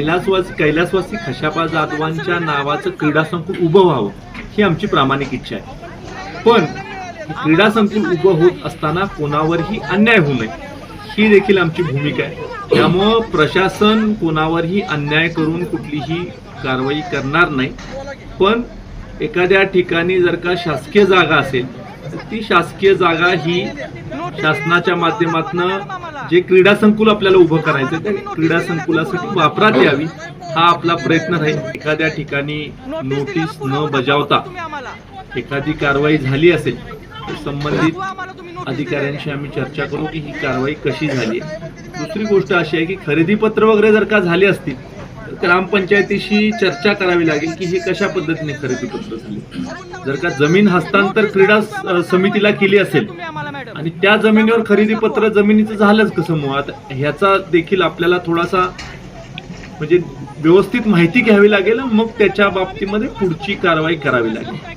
कैलासवासी कैलासवासी खशापा जाधवांच्या नावाचं क्रीडा संकुल उभं व्हावं ही आमची प्रामाणिक इच्छा आहे. पण क्रीडा संकुल उभं होत असताना कोणावरही अन्याय होऊ नये ही देखील आमची भूमिका आहे. त्यामुळं प्रशासन कोणावरही अन्याय करून कुठलीही कारवाई करणार नाही. पण एखाद्या ठिकाणी जर का शासकीय जागा असेल तर ती शासकीय जागा ही शासनाच्या माध्यमातून जे क्रीडा संकुल आपल्याला उभं करायचं ते क्रीडा संकुलासाठी वापरात यावी हा आपला प्रयत्न राहील. एखाद्या ठिकाणी नोटीस न बजावता एखादी कारवाई झाली असेल तर संबंधित अधिकाऱ्यांशी आम्ही चर्चा करू की ही कारवाई कशी झाली दुसरी गोष्ट अशी आहे की खरेदी पत्र वगैरे जर का झाली असतील तर ग्रामपंचायतीशी चर्चा करावी लागेल की हे कशा पद्धतीने खरेदी पत्र झाले. जर का जमीन हस्तांतर क्रीडा समितीला केली असेल आणि त्या जमिनीवर खरेदी पत्र जमिनीचं झालंच कसं मुळात ह्याचा देखील आपल्याला थोडासा म्हणजे व्यवस्थित माहिती घ्यावी लागेल मग त्याच्या बाबतीमध्ये पुढची कारवाई करावी लागेल.